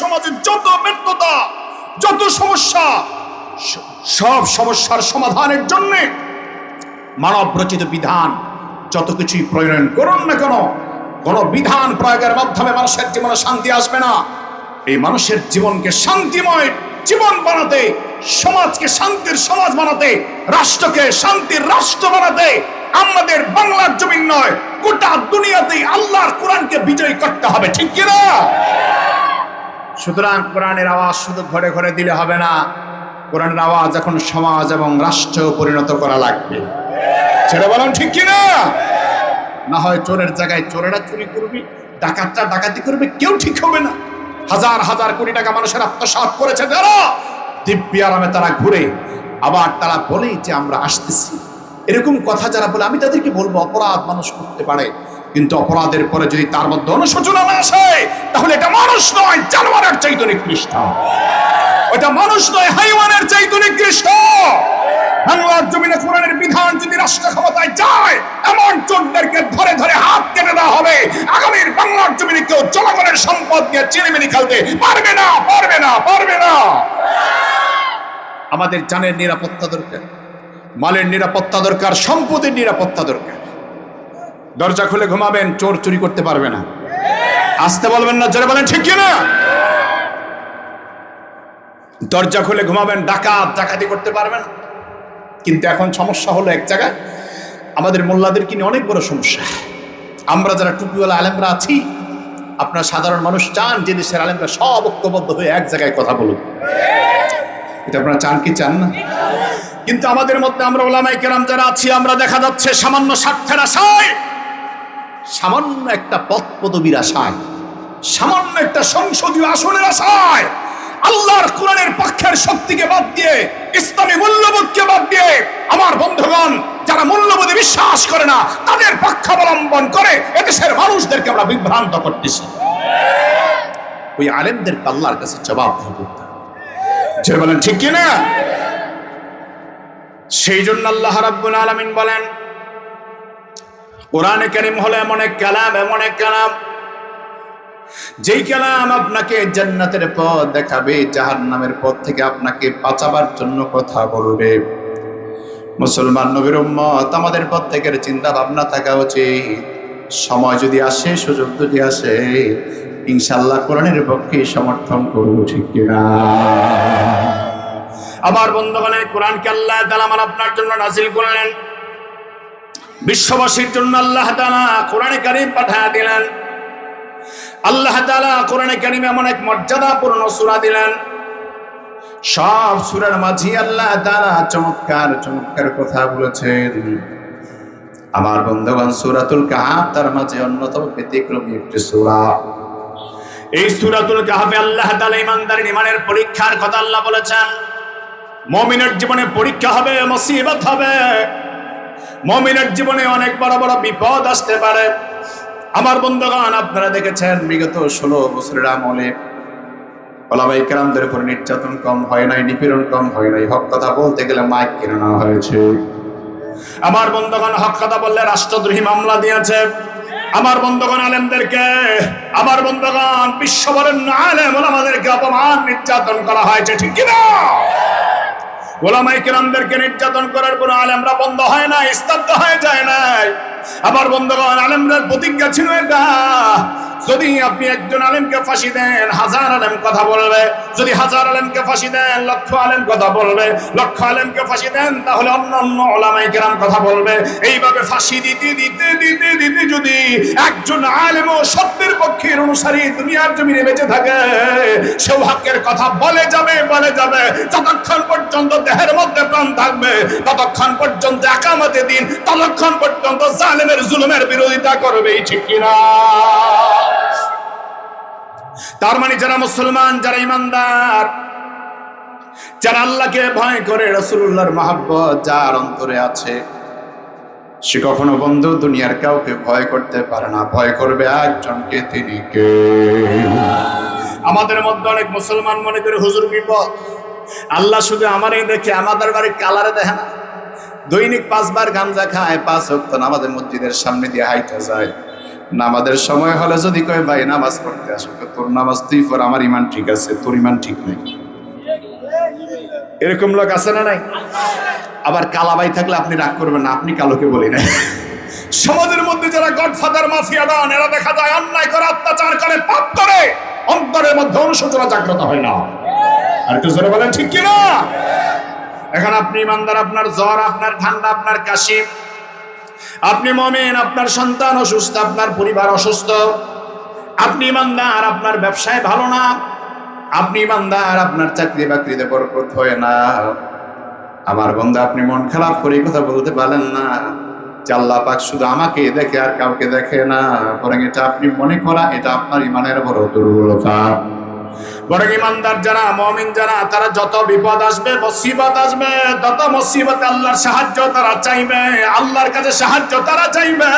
সমাজের যত ব্যর্থতা, যত সমস্যা, সব সমস্যার সমাধানের জন্যে মানব রচিত বিধান যত কিছুই প্রয়োজন করুন না কেন, কোন বিধান প্রয়োগের মাধ্যমে মানুষের জীবনে শান্তি আসবে না। এই মানুষের জীবনকে শান্তিময় জীবন বানাতে, সমাজকে শান্তির সমাজ বানাতে, রাষ্ট্রকে শান্তির রাষ্ট্র বানাতে আমাদের বাংলার জমিন নয়, গোটা দুনিয়াতেই আল্লাহর কোরআনকে বিজয়ী করতে হবে, ঠিক কিনা? সুতরাং কোরআনের আওয়াজ শুধু ঘরে ঘরে দিলে হবে না, কোরআনের আওয়াজ এখন সমাজ এবং রাষ্ট্র পরিণত করা লাগবে। ছেড়ে বলেন, ঠিক কিনা? না হয় চোরের জায়গায় চোরেরা চুরি করবে, ডাকাতরা ডাকাতি করবে, কেউ ঠিক হবে না। হাজার হাজার কোটি টাকা মানুষের আত্মসাৎ করেছে যারা দিব্যি আরামে তারা ঘুরে, আবার তারা বলে যে আমরা আসতেছি। এরকম কথা যারা বলে, আমি তাদেরকে বলব, অপরাধ মানুষ করতে পারে। কিন্তু অপরাধের পরে যদি তার মধ্যে অনুশোচনা না আসে, তাহলে এটা মানুষ নয়, জানোয়ারের চাইতে নিকৃষ্ট। ওটা মানুষ নয়, হাইওয়ানের চাইতে নিকৃষ্ট। বাংলার জমিনে কোরআনের বিধান যদি রাষ্ট্র ক্ষমতায় যায়, এমন চোরদেরকে ধরে ধরে হাত কেটে দেওয়া হবে। আগামীর বাংলার জমিনে কেউ জনগণের সম্পদ নিয়ে চিনিমিনি খেলতে পারবে না পারবে না পারবে না। আমাদের জানের নিরাপত্তা দরকার, মালের নিরাপত্তা দরকার, সম্পদের নিরাপত্তা দরকার। দরজা খুলে ঘুমাবেন, চোর চুরি করতে পারবে না। আসতে বলবেন না, জোরে বলেন, ঠিক না? দরজা খুলে ঘুমাবেন, ডাকাত, ডাকাতি করতে পারবেন। কিন্তু এখন সমস্যা হলো এক জায়গায়, আমাদের মোল্লাদের কিনে অনেক বড় সমস্যা। আমরা যারা টুপিওয়ালা আলেমরা আছি, আপনার সাধারণ মানুষ চান যে দেশের আলেমরা সব ঐক্যবদ্ধ হয়ে এক জায়গায় কথা বলুন এটা আপনারা চান কি চান না? কিন্তু আমাদের মধ্যে আমরা ওলামাই কেরাম যারা আছি, আমরা দেখা যাচ্ছে সামান্য স্বার্থের আশায় সামান্য একটা পদ পদবীর আশায়, সামান্য একটা সংসদীয় আসনের আশায় আল্লাহর কোরআনের পক্ষের শক্তিকে বাদ দিয়ে, ইসলামী মূল্যবোধকে বাদ দিয়ে আমার বন্ধুগণ, যারা মূল্যবোধে বিশ্বাস করে না, তাদের পক্ষাবলম্বন করে এদেশের মানুষদেরকে আমরা বিভ্রান্ত করতেছি। ওই আলেমদেরকে আল্লাহর কাছে জবাব যে বলেন, ঠিক কিনা? সেই জন্য আল্লাহ রাব্বুল আলামিন বলেন কোরআনে কারীম হলো এমন এক কালাম, এমন এক কালাম। যেই কালাম আপনাকে জান্নাতের পথ দেখাবে, জাহান্নামের পথ থেকে আপনাকে বাঁচাবার জন্য কথা বলবে। মুসলমান নবীর উম্মত, আমাদের প্রত্যেকের চিন্তা ভাবনা থাকা উচিত। সময় যদি আসে, সুযোগ যদি আসে ইনশাল্লাহ কোরআনের পক্ষে সমর্থন করব, ঠিক কিনা? আমার বন্ধুগণে কোরআনকে আল্লাহ তাআলা আমার আপনার জন্য নাজিল করলেন। বিশ্ববাসীর জন্য আল্লাহ তাআলা কোরআনে কারীম পাঠায় দিলেন। আল্লাহ তাআলা কোরআনে কারীমে এমন এক মর্যাদাপূর্ণ সূরা দিলেন। সব সূরার মাঝে আল্লাহ তাআলা চমৎকার চমৎকার কথা বলেছেন। আমার বন্ধুগণ, সুরাতুল কাহাফ তার মাঝে অন্যতম ব্যতিক্রমী একটি সুরা। এই সূরাতুল কাহাফে আল্লাহ তাআলা ইমানদারের ইমানের পরীক্ষার কথা আল্লাহ বলেছেন। মমিনের জীবনে পরীক্ষা হবে, মুসিবত হবে। মমিনের জীবনে অনেক বড় বড় বিপদ আসতে পারে। আমার বন্ধুগণ, আপনারা দেখেছেন বিগত ষোলো বছরের আমলে নির্যাতন কম হয় নাই, নিপীড়ন কম হয় নাই। হক কথা বলতে গেলে মাইক কিনে নেওয়া হয়েছে। আমার বন্ধুগণ, হক কথা বললে রাষ্ট্রদ্রোহী মামলা দিয়েছে। আমার বন্ধুগণ, আলেমদেরকে, আমার বন্ধুগণ, বিশ্ববরেণ্য আলেম ওলামাদেরকে অপমান, নির্যাতন করা হয়েছে, ঠিক কিনা? ওলামাই কিরামদেরকে নির্যাতন করার কোনো আলেমরা বন্ধ হয় না স্তব্ধ হয়ে যায় নাই। আমার বন্ধুগণ, আলেমদের প্রতিজ্ঞা ছিল এটা। যদি আপনি একজন আলেমকে ফাঁসি দেন, হাজার আলেম কথা বলবে। যদি হাজার আলেমকে ফাঁসি দেন, লক্ষ আলেম কথা বলবে। লক্ষ আলেমকে ফাঁসি দেন, তাহলে অন্য অন্য ওলামাই কেরাম কথা বলবে। এইভাবে ফাঁসি দিতে দিতে দিতে দিতে যদি একজন আলেম ও সত্যের পক্ষের অনুসারী দুনিয়ার জমিনে বেঁচে থাকে, সেও হকের কথা বলে যাবে বলে যাবে। যতক্ষণ পর্যন্ত দেহের মধ্যে প্রাণ থাকবে, ততক্ষণ পর্যন্ত একামতে দিন, ততক্ষণ পর্যন্ত জালেমের জুলুমের বিরোধিতা করবে ঠিক কিনা? তার মানে যারা মুসলমান, যারা ইমানদার, যারা আল্লাহকে ভয় করে রসুল্লাহর মাহাব্বত যার অন্তরে আছে, সে কখনো বন্ধু দুনিয়ার কাউকে ভয় করতে পারে না। ভয় করবে একজনকে, তিনি কে? আমাদের মধ্যে অনেক মুসলমান মনে করে, হুজুর, বিপদ। আল্লাহ শুধু আমারই দেখে, আমাদের বাড়ির কালারে দেখে না। দৈনিক পাঁচবার গাঞ্জা খায়, পাঁচ হক্ত আমাদের মসজিদের সামনে দিয়ে হাইটা যায়। নামাজের সময় হলে যদি কয়, ভাই, নামাজ পড়তে আসো তোর নামাজ তুই পর আমার ইমান ঠিক আছে, তোর ইমান ঠিক নেই। এরকম লোক আছে না নাই? আবার কালাবাই থাকলে আপনি রাগ করবেন না, আপনি কালোকে বলি না সমাজের মধ্যে যারা গডফাদার মাফিয়া ডন এরা দেখা যায় অন্যায় করে, অত্যাচার করে, পাপ করে, অন্তরের মধ্যে অনুশোচনা জাগ্রত হয় না। আর একটু জোরে বলেন, ঠিক কিনা? এখন আপনি ইমানদার, আপনার জ্বর, আপনার ঠান্ডা, আপনার কাশি আপনি মমেন, আপনার সন্তান অসুস্থ, আপনার পরিবার অসুস্থ। আপনি ইমানদার, আপনার ব্যবসায় ভালো না। আপনি ইমানদার, আপনার চাকরি বাকরিতে বরকত হয় না। আমার বন্ধু, আপনি মন খারাপ করে কথা বলতে পারেন না। আল্লাহ পাক শুধু আমাকে দেখে আর কাউকে দেখে না, বরং এটা আপনি মনে করা, এটা আপনার ইমানের বড় দুর্বলতা। বরং ইমানদার যারা, মমিন যারা, তারা যত বিপদ আসবে, মুসিবত আসবে, তত মুসিবত আল্লাহর সাহায্য তারা চাইবে। আল্লাহর কাছে সাহায্য তারা চাইবে।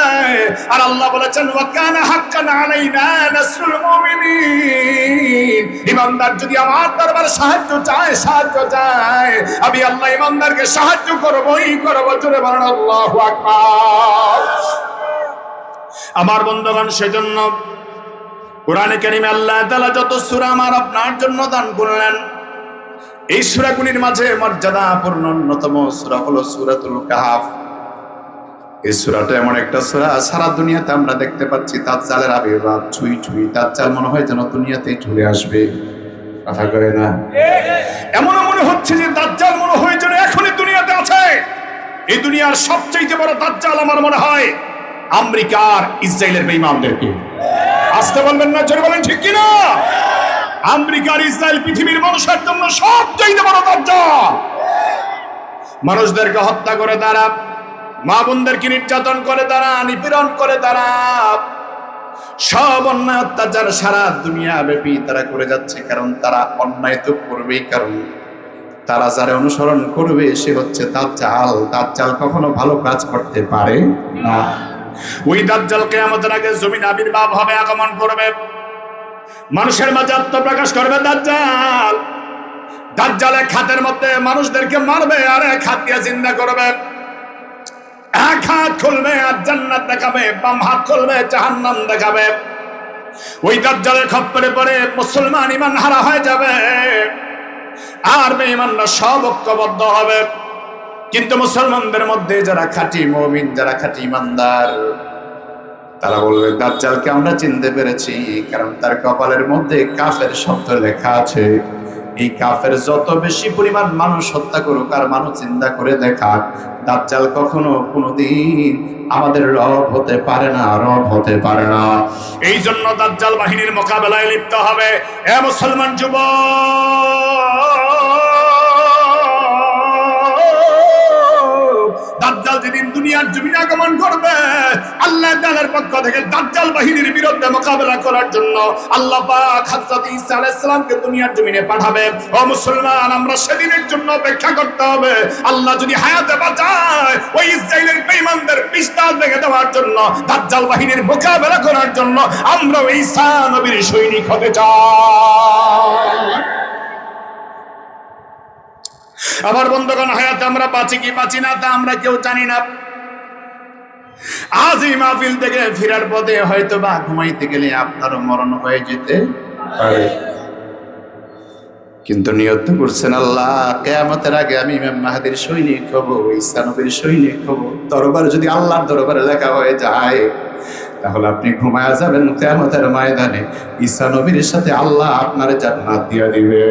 আর আল্লাহ বলেছেন ইমানদার যদি আমার দরবারে সাহায্য চায় সাহায্য চায়, আমি আল্লাহ ইমানদারকে সাহায্য করব করবই, করব। জোরে বলেন, আল্লাহু আমার বন্ধুগণ, সেজন্য কোরআনে কারিমে আল্লাহ তালা যত সূরা আমার আপনার জন্য দান করলেন, এই সূরাগুলির মাঝে মর্যাদাপূর্ণ অন্যতম সূরা হলো সূরাতুল কাহাফ। এই সূরাটা এমন একটা সূরা, সারা দুনিয়াতে আমরা দেখতে পাচ্ছি তাজ্জালের আবির্ভাব, ছুঁই ছুঁই তাজ্জাল মনে হয় যেন দুনিয়াতেই চলে আসবে। কথা কয় না? এমন মনে হচ্ছে যে দাজ্জাল মনে হয় যেন এখনই দুনিয়াতে আছে। এই দুনিয়ার সবচেয়ে বড় দাজ্জাল আমার মনে হয় আমেরিকার ইসরায়েলের বেঈমানদেরকে। আসতে বলবেন না, জোরে বলেন, ঠিক কিনা? আমেরিকার ইসরায়েল পৃথিবীর মানুষের জন্য সবচেয়ে বড় দাজ্জাল মানুষদেরকে হত্যা করে তারা মা বোনদেরকে নির্যাতন করে তারা, নিপীড়ন করে তারা। সব অন্যায় অত্যাচার সারা দুনিয়া ব্যাপী তারা করে যাচ্ছে, কারণ তারা অন্যায় তো করবেই, কারণ তারা যারা অনুসরণ করবে, সে হচ্ছে তার চাল। তার চাল কখনো ভালো কাজ করতে পারে না। ওই দাজ্জাল কেয়ামতের আগে জমিন আবির্ভাব হবে, আগমন করবে। মানুষের মাঝে আত্মপ্রকাশ করবে দাজ্জাল। দাজ্জাল এক হাতের মধ্যে মানুষদেরকে মারবে আর এক হাত দিয়ে চিন্তা করবে। এক হাত খুলবে আর জান্নাত দেখাবে, বাম হাত খুলবে, জাহান্নাম দেখাবে। ওই দাজ্জালের খপ্পরে পড়ে মুসলমান ইমান হারা হয়ে যাবে। আর বেঈমানরা সব ঐক্যবদ্ধ হবে। কিন্তু মুসলমানদের মধ্যে যারা খাঁটি মমিন, যারা খাঁটি ইমানদার, তারা বলবে দাজ্জালকে আমরা চিনতে পেরেছি, কারণ তার কপালের মধ্যে কাফের শব্দ লেখা আছে। এই কাফের যত বেশি পরিমাণ মানুষ হত্যা করুক আর মানুষ চিন্তা করে দেখা দাজ্জাল কখনো কোনোদিন আমাদের রব হতে পারে না, রব হতে পারে না। এই জন্য দাজ্জাল বাহিনীর মোকাবেলায় লিপ্ত হবে। এ মুসলমান যুবক! আল্লাহ পক্ষ থেকে দাজ্জাল বাহিনীর বিরুদ্ধে মোকাবেলা করার জন্য আল্লাহ পাক হযরত ঈসা আলাইহিস সালামকে দুনিয়ার জমিনে পাঠাবে। ও মুসলমান, আমরা সেদিনের জন্য অপেক্ষা করতে হবে। আল্লাহ যদি হায়াতে বাঁচায়, ওই ইসরাইলের বেঈমানদের দেওয়ার জন্য, দাজ্জাল বাহিনীর মোকাবেলা করার জন্য আমরা ঈসা নবীর সৈনিক হতে চাই। আমার বন্ধুগণ, হায়াতে আমরা বাঁচি কি বাঁচি না তা আমরা কেউ জানি না। আজ এই মাহফিল থেকে ফেরার পথে হয়তো বা ঘুমাইতে গেলে আপনারও মরণ হয়ে যেতে পারে। কিন্তু নিয়ত করছেন আল্লাহ, কেয়ামতের আগে আমি ইমাম মাহাদির সৈনিক হব, ঈসা নবীর সৈনিক হব। দরবার যদি আল্লাহর দরবারে লেখা হয়ে যায়, তাহলে আপনি ঘুমায়া যাবেন কেয়ামতের ময়দানে। ঈসা নবীর সাথে আল্লাহ আপনার জান্নাত দিয়ে দিবে।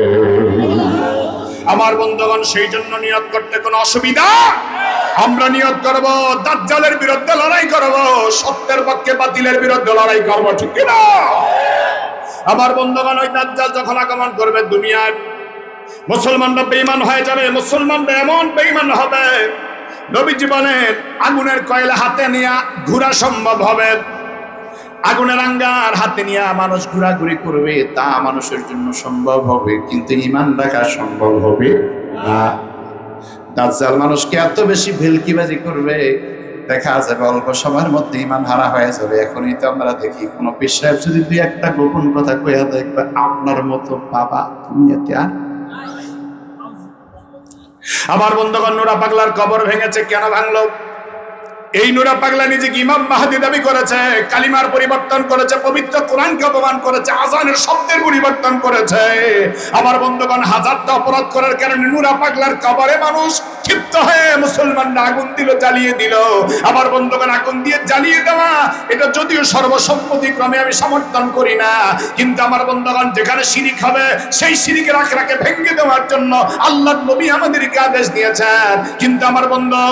আমার বন্ধুগণ, সেই জন্য নিয়ত করতে কোনো অসুবিধা আমরা নিয়ত করব, দাজ্জালের বিরুদ্ধে লড়াই করব, সত্যের পক্ষে বাতিলের বিরুদ্ধে লড়াই করব, ঠিক কি না? আমার বন্ধুগণ, ওই দাজ্জাল যখন আগমন করবে দুনিয়ায়, মুসলমানরা বেঈমান হয়ে যাবে, মুসলমানরা এমন বেঈমান হবে নবীজি বলেন আগুনের কয়লা হাতে নিয়ে ঘোরা সম্ভব হবে। আগুনের আঙ্গার হাতে নিয়ে মানুষ ঘোরাঘুরি করবে, তা মানুষের জন্য সম্ভব হবে, কিন্তু ইমান রাখা সম্ভব হবে না। দাজ্জাল মানুষকে এত বেশি ভেলকিবাজি করবে, দেখা যাবে অল্প সময়ের মধ্যে ইমান হারা হয়ে যাবে। এখনই তো আমরা দেখি, কোনো বিশ্বাস যদি দুই একটা গোপন কথা কইয়া দেখবে আপনার মতো বাবা তুমি আর আমার বন্ধুগণ, নোরা পাগলার কবর ভেঙেছে, কেন ভাঙলো? এই নুরা পাগলা নিজেকে ইমাম মাহাদি দাবি করেছে, কালিমার পরিবর্তন করেছে, পবিত্র কোরআনকে অপমান করেছে, আজানের শব্দের পরিবর্তন করেছে। আমার বন্ধুগণ, হাজারটা অপরাধ করার কারণে নুরা পাগলার কবরে মানুষ ক্ষিপ্ত হয়ে মুসলমানরা আগুন দিল, জ্বালিয়ে দিল। আমার বন্ধুগণ, আগুন দিয়ে জ্বালিয়ে দেওয়া, এটা যদিও সর্বসম্মতিক্রমে আমি সমর্থন করি না, কিন্তু আমার বন্ধুগণ, যেখানে শিরিক হবে, সেই শিরিকের আখড়াকে ভেঙে দেওয়ার জন্য আল্লাহ নবী আমাদেরকে আদেশ দিয়েছেন। কিন্তু আমার বন্ধু,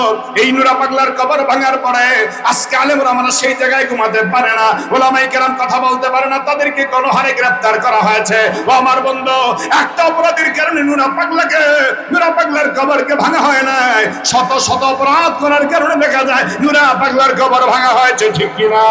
এই নুরা পাগলার কবর ভাঙার পরে আজকে আলেমরা আমরা সেই জায়গায় ঘুমাতে পারে না। ওলামাই কেরাম কথা বলতে পারে না, তাদেরকে গণহারে গ্রেফতার করা হয়েছে। ও আমার বন্ধু, একটা অপরাধের কারণে নুনা পাগলাকে নুরা পাগলার কবরকে ভাঙা হয় নাই। শত শত অপরাধ করার কারণে দেখা যায় নুরা পাগলার কবর ভাঙা হয়েছে, ঠিক কিনা?